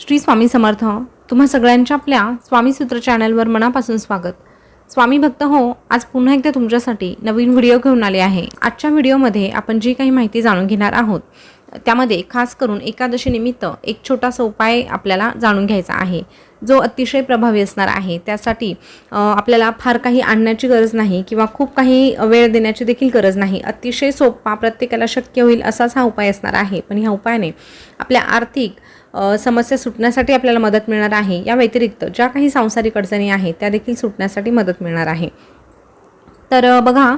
श्री स्वामी समर्थ तुम्हा सगळ्यांच्या आपल्या स्वामी सूत्र चॅनलवर मनापासून स्वागत. स्वामी भक्त हो आज पुन्हा एकदा तुमच्यासाठी नवीन व्हिडिओ घेऊन आले आहे. आजच्या व्हिडिओमध्ये आपण जी काही माहिती जाणून घेणार आहोत त्यामध्ये खास करून एकादशीनिमित्त एक छोटासा उपाय आपल्याला जाणून घ्यायचा आहे. जो अतिशय प्रभावी असणार आहे. त्यासाठी आपल्याला फार काही आणण्याची गरज नाही किंवा खूप काही वेळ देण्याची देखील गरज नाही. अतिशय सोपा प्रत्येकाला शक्य होईल असाच हा उपाय असणार आहे. पण ह्या उपायाने आपल्या आर्थिक समस्या सुटण्यासाठी आपल्याला मदत मिळणार आहे. या व्यतिरिक्त ज्या काही सांसारिक अडचणी आहेत त्या देखील सुटण्यासाठी मदत मिळणार आहे. तर बघा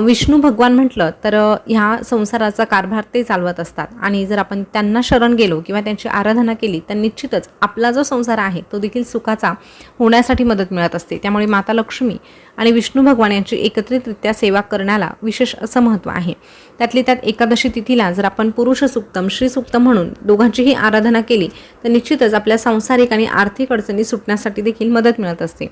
विष्णू भगवान म्हटलं तर ह्या संसाराचा कारभार ते चालवत असतात. आणि जर आपण त्यांना शरण गेलो किंवा त्यांची आराधना केली तर निश्चितच आपला जो संसार आहे तो देखील सुखाचा होण्यासाठी मदत मिळत असते. त्यामुळे माता लक्ष्मी आणि विष्णू भगवान यांची एकत्रितरित्या सेवा करण्याला विशेष असं महत्त्व आहे. त्यातली त्यात एकादशी तिथीला जर आपण पुरुष सुक्तम श्री सुक्तम म्हणून दोघांचीही आराधना केली तर निश्चितच आपल्या सांसारिक आणि आर्थिक अडचणी सुटण्यासाठी देखील मदत मिळत असते.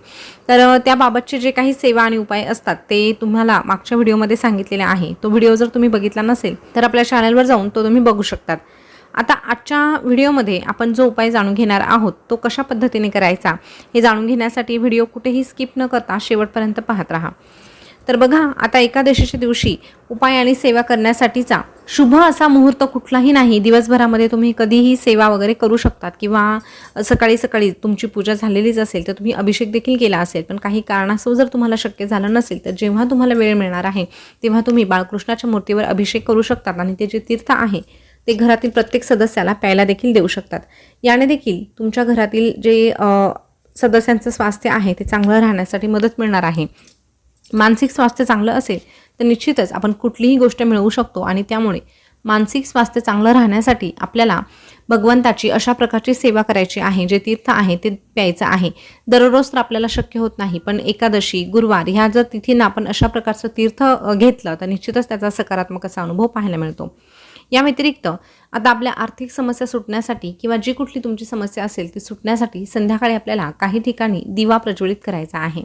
तर त्याबाबतचे जे काही सेवा आणि उपाय असतात ते तुम्हाला मागच्या व्हिडिओमध्ये सांगितलेले आहे. तो व्हिडिओ जर तुम्ही बघितला नसेल तर आपल्या चॅनलवर जाऊन तो तुम्ही बघू शकतात. आता आजच्या व्हिडिओमध्ये आपण जो उपाय जाणून घेणार आहोत तो कशा पद्धतीने करायचा हे जाणून घेण्यासाठी व्हिडिओ कुठेही स्किप न करता शेवटपर्यंत पाहत राहा. तर बघा आता एकादशीच्या दिवशी उपाय आणि सेवा करण्यासाठीचा शुभ असा मुहूर्त कुठलाही नाही दिवसभरामध्ये तुम्ही कधीही सेवा वगैरे करू शकतात किंवा सकाळी सकाळी तुमची पूजा झालेलीच असेल तर तुम्ही अभिषेक देखील केला असेल पण काही कारणास्तव जर तुम्हाला शक्य झालं नसेल तर जेव्हा तुम्हाला वेळ मिळणार आहे तेव्हा तुम्ही बाळकृष्णाच्या मूर्तीवर अभिषेक करू शकतात आणि ते जे तीर्थ आहे ते घरातील प्रत्येक सदस्याला प्यायला देखील देऊ शकतात. याने देखील तुमच्या घरातील जे सदस्यांचं स्वास्थ्य आहे ते चांगलं राहण्यासाठी मदत मिळणार आहे. मानसिक स्वास्थ्य चांगलं असेल तर निश्चितच आपण कुठलीही गोष्ट मिळवू शकतो आणि त्यामुळे मानसिक स्वास्थ्य चांगलं राहण्यासाठी आपल्याला भगवंताची अशा प्रकारची सेवा करायची आहे जे तीर्थ आहे ते प्यायचं आहे. दररोज तर आपल्याला शक्य होत नाही पण एकादशी गुरुवार ह्या जर तिथींना आपण अशा प्रकारचं तीर्थ घेतलं तर निश्चितच त्याचा सकारात्मक असा अनुभव पाहायला मिळतो. या व्यतिरिक्त आता आपल्या आर्थिक समस्या सुटण्यासाठी किंवा जी कुठली तुमची समस्या असेल ती सुटण्यासाठी संध्याकाळी आपल्याला काही ठिकाणी दिवा प्रज्वलित करायचा आहे.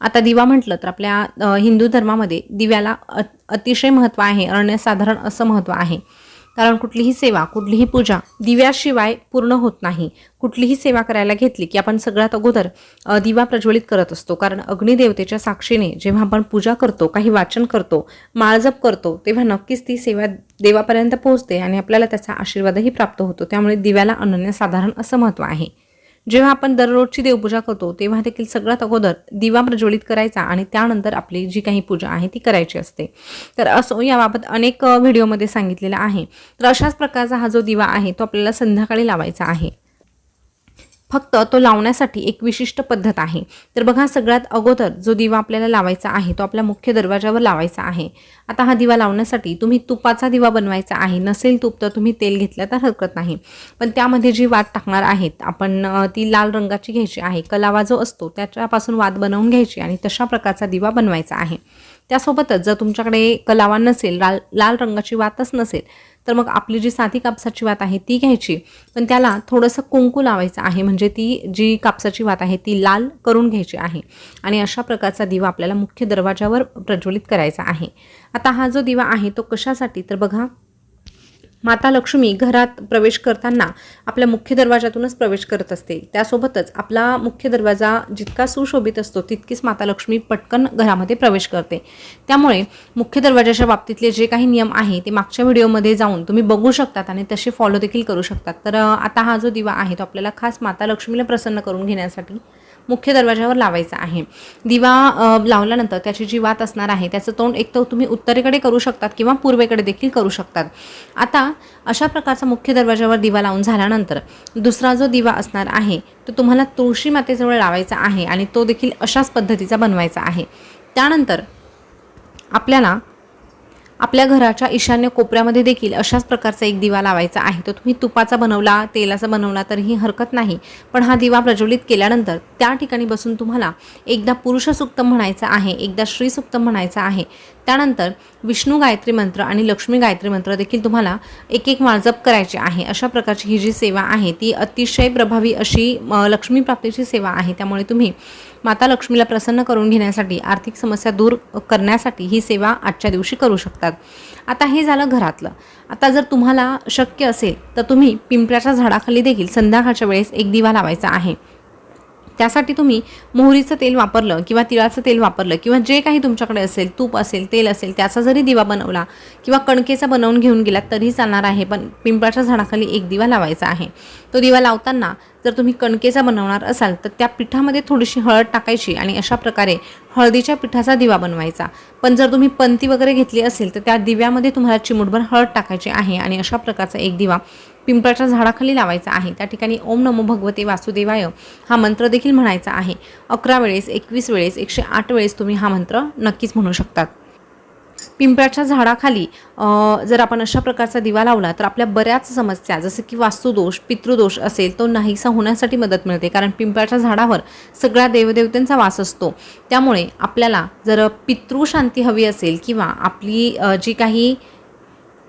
आता दिवा म्हटलं तर आपल्या हिंदू धर्मामध्ये दिव्याला अतिशय महत्त्व आहे अनन्यसाधारण असं महत्त्व आहे. कारण कुठलीही सेवा कुठलीही पूजा दिव्याशिवाय पूर्ण होत नाही. कुठलीही सेवा करायला घेतली की आपण सगळ्यात अगोदर दिवा प्रज्वलित करत असतो. कारण अग्निदेवतेच्या साक्षीने जेव्हा आपण पूजा करतो काही वाचन करतो माळजप करतो तेव्हा नक्कीच ती सेवा देवापर्यंत पोहोचते आणि आपल्याला त्याचा आशीर्वादही प्राप्त होतो. त्यामुळे दिव्याला अनन्यसाधारण असं महत्त्व आहे. जेव्हा आपण दररोजची देवपूजा करतो तेव्हा देखील सगळ्यात अगोदर दिवा प्रज्वलित करायचा आणि त्यानंतर आपली जी काही पूजा आहे ती करायची असते. तर असो याबाबत अनेक व्हिडिओमध्ये सांगितलेलं आहे. तर अशाच प्रकारचा हा जो दिवा आहे तो आपल्याला संध्याकाळी लावायचा आहे. फक्त तो लावण्यासाठी एक विशिष्ट पद्धत आहे. तर बघा सगळ्यात अगोदर जो दिवा आपल्याला लावायचा आहे तो आपल्या मुख्य दरवाजावर लावायचा आहे. आता हा दिवा लावण्यासाठी तुम्ही तुपाचा दिवा बनवायचा आहे. नसेल तूप तर तुम्ही तेल घेतलं तर हरकत नाही. पण त्यामध्ये जी वात टाकणार आहेत आपण ती लाल रंगाची घ्यायची आहे. कलावा जो असतो त्याच्यापासून वात बनवून घ्यायची आणि तशा प्रकारचा दिवा बनवायचा आहे. त्यासोबतच जर तुमच्याकडे कलावा नसेल लाल लाल रंगाची वातच नसेल तर मग आपली जी साधी कापसाची वात आहे ती घ्यायची. पण त्याला थोडंसं कुंकू लावायचं आहे. म्हणजे ती जी कापसाची वात आहे ती लाल करून घ्यायची आहे. आणि अशा प्रकारचा दिवा आपल्याला मुख्य दरवाजावर प्रज्वलित करायचा आहे. आता हा जो दिवा आहे तो कशासाठी? तर बघा माता लक्ष्मी घरात प्रवेश करताना आपल्या मुख्य दरवाजातूनच प्रवेश करत असते. त्यासोबतच आपला मुख्य दरवाजा जितका सुशोभित असतो तितकीच माता लक्ष्मी पटकन घरामध्ये प्रवेश करते. त्यामुळे मुख्य दरवाजाच्या बाबतीतले जे काही नियम आहे ते मागच्या व्हिडिओमध्ये जाऊन तुम्ही बघू शकतात आणि तसे फॉलो देखील करू शकतात. तर आता हा जो दिवा आहे तो आपल्याला खास माता लक्ष्मीला प्रसन्न करून घेण्यासाठी मुख्य दरवाजावर लावायचा आहे. दिवा लावल्यानंतर त्याची जी वात असणार आहे त्याचं तोंड एक तर तुम्ही उत्तरेकडे करू शकतात किंवा पूर्वेकडे देखील करू शकतात. आता अशा प्रकारचा मुख्य दरवाजावर दिवा लावून झाल्यानंतर दुसरा जो दिवा असणार आहे तो तुम्हाला तुळशी मातेजवळ लावायचा आहे आणि तो देखील अशाच पद्धतीचा बनवायचा आहे. त्यानंतर आपल्याला आपल्या घराच्या ईशान्य कोपऱ्यामध्ये देखील अशाच प्रकारचा एक दिवा लावायचा आहे. तो तुम्ही तुपाचा बनवला तेलाचा बनवला तरीही हरकत नाही. पण हा दिवा प्रज्वलित केल्यानंतर त्या ठिकाणी बसून तुम्हाला एकदा पुरुष सुक्तम म्हणायचं आहे एकदा श्री सुक्तम म्हणायचं आहे. त्यानंतर विष्णू गायत्री मंत्र आणि लक्ष्मी गायत्री मंत्र देखील तुम्हाला एक एक माळजप करायचे आहे. अशा प्रकारची ही जी सेवा आहे ती अतिशय प्रभावी अशी अ, लक्ष्मी प्राप्तीची सेवा आहे. त्यामुळे तुम्ही माता लक्ष्मीला प्रसन्न करून घेण्यासाठी आर्थिक समस्या दूर करण्यासाठी ही सेवा आजच्या दिवशी करू शकतात. आता हे झालं घरातलं. आता जर तुम्हाला शक्य असेल तर तुम्ही पिंपळाच्या झाडाखाली देखील संध्याकाळच्या वेळेस एक दिवा लावायचा आहे. त्यासाठी तुम्ही मोहरीचं तेल वापरलं किंवा तिळाचं तेल वापरलं किंवा जे काही तुमच्याकडे असेल तूप असेल तेल असेल त्याचा जरी दिवा बनवला किंवा कणकेचा बनवून घेऊन गेलात तरी चालणार आहे. पण पिंपळाच्या झाडाखाली एक दिवा लावायचा आहे. तो दिवा लावताना जर तुम्ही कणकेचा बनवणार असाल तर त्या पिठामध्ये थोडीशी हळद टाकायची आणि अशा प्रकारे हळदीच्या पिठाचा दिवा बनवायचा. पण जर तुम्ही पंती वगैरे घेतली असेल तर त्या दिव्यामध्ये तुम्हाला चिमुटभर हळद टाकायची आहे आणि अशा प्रकारचा एक दिवा पिंपळाच्या झाडाखाली लावायचा आहे. त्या ठिकाणी ओम नमो भगवते वासुदेवाय हा मंत्र देखील म्हणायचा आहे. अकरा वेळेस एकवीस वेळेस एकशे आठ वेळेस तुम्ही हा मंत्र नक्कीच म्हणू शकतात. पिंपळाच्या झाडाखाली जर आपण अशा प्रकारचा दिवा लावला तर आपल्या बऱ्याच समस्या जसं की वास्तुदोष पितृदोष असेल तो नाहीसा होण्यासाठी मदत मिळते. कारण पिंपळाच्या झाडावर सगळ्या देवदेवतेंचा वास असतो. त्यामुळे आपल्याला जर पितृशांती हवी असेल किंवा आपली जी काही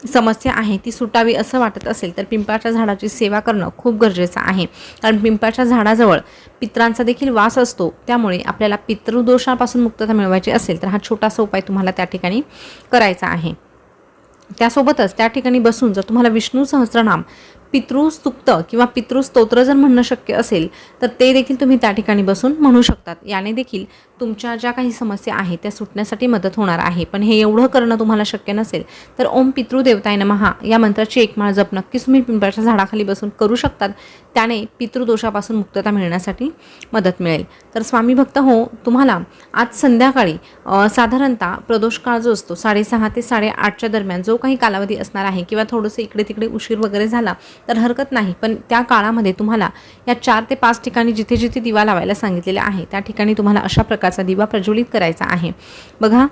समस्या आहे ती सुटावी असं वाटत असेल तर पिंपळाच्या झाडाची सेवा करणं खूप गरजेचं आहे. कारण पिंपळाच्या झाडाजवळ पित्रांचा देखील वास असतो त्यामुळे आपल्याला पितृदोषापासून मुक्तता मिळवायची असेल तर हा छोटासा उपाय तुम्हाला त्या ठिकाणी करायचा आहे. त्यासोबतच त्या ठिकाणी बसून जर तुम्हाला विष्णू सहस्रनाम पितृस्तुप्त किंवा पितृस्तोत्र जर म्हणणं शक्य असेल तर ते देखील तुम्ही त्या ठिकाणी बसून म्हणू शकतात. याने देखील तुमच्या ज्या काही समस्या आहेत त्या सुटण्यासाठी मदत होणार आहे. पण हे एवढं करणं तुम्हाला शक्य नसेल तर ओम पितृदेवताय नमहा या मंत्राची एक माळ जप नक्कीच तुम्ही पिंपळाच्या झाडाखाली बसून करू शकतात. त्याने पितृदोषापासून मुक्तता मिळण्यासाठी मदत मिळेल. तर स्वामी भक्त हो तुम्हाला आज संध्याकाळी साधारणतः प्रदोष काळ जो असतो साडेसहा ते साडेआठच्या दरम्यान जो काही कालावधी असणार आहे किंवा थोडंसं इकडे तिकडे उशीर वगैरे झाला तर हरकत नाही. पण त्या काळामध्ये तुम्हाला या चार ते पाच ठिकाणी जिथे जिथे दिवा लावायला सांगितलेले आहे त्या ठिकाणी तुम्हाला अशा प्रकारचा दिवा प्रज्वलित करायचा आहे. बघा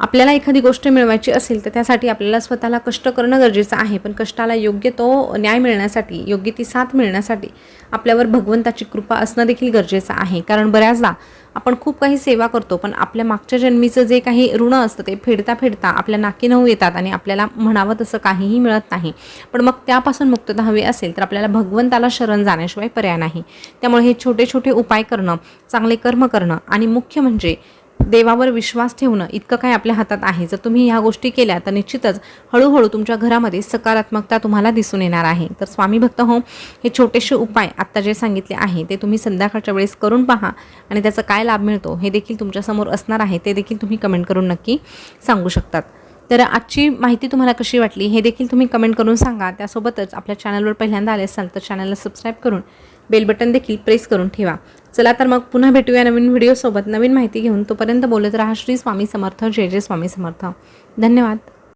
आपल्याला एखादी गोष्ट मिळवायची असेल तर त्यासाठी आपल्याला स्वतःला कष्ट करणं गरजेचं आहे. पण कष्टाला योग्य तो न्याय मिळण्यासाठी योग्य ती साथ मिळण्यासाठी आपल्यावर भगवंताची कृपा असणं देखील गरजेचं आहे. कारण बऱ्याचदा आपण खूप काही सेवा करतो पण आपल्या मागच्या जन्मीचं जे काही ऋण असतं ते फेडता फेडता आपल्या नाकी नऊ येतात आणि आपल्याला म्हणावं तसं काहीही मिळत नाही. पण मग त्यापासून मुक्तता हवी असेल तर आपल्याला भगवंताला शरण जाण्याशिवाय पर्याय नाही. त्यामुळे हे छोटे छोटे उपाय करणं चांगले कर्म करणं आणि मुख्य म्हणजे देवावर विश्वास ठेवणं इतकं काय आपल्या हातात आहे. जर तुम्ही ह्या गोष्टी केल्या तर निश्चितच हळूहळू तुमच्या घरामध्ये सकारात्मकता तुम्हाला दिसून येणार आहे. तर स्वामी भक्त हो हे छोटेसे उपाय आत्ता जे सांगितले आहे ते तुम्ही संध्याकाळच्या वेळेस करून पहा आणि त्याचा काय लाभ मिळतो हे देखील तुमच्यासमोर असणार आहे ते देखील तुम्ही कमेंट करून नक्की सांगू शकतात. तर आजची माहिती तुम्हाला कशी वाटली हे देखील तुम्ही कमेंट करून सांगा. त्यासोबतच आपल्या चॅनलवर पहिल्यांदा आले असाल तर चॅनलला सबस्क्राईब करून बेल बटन देखील प्रेस करून ठेवा. चला तर मग पुन्हा भेटूया नवीन व्हिडिओसोबत नवीन माहिती घेऊन तोपर्यंत बोलत राहा श्री स्वामी समर्थ. जय जय स्वामी समर्थ. धन्यवाद.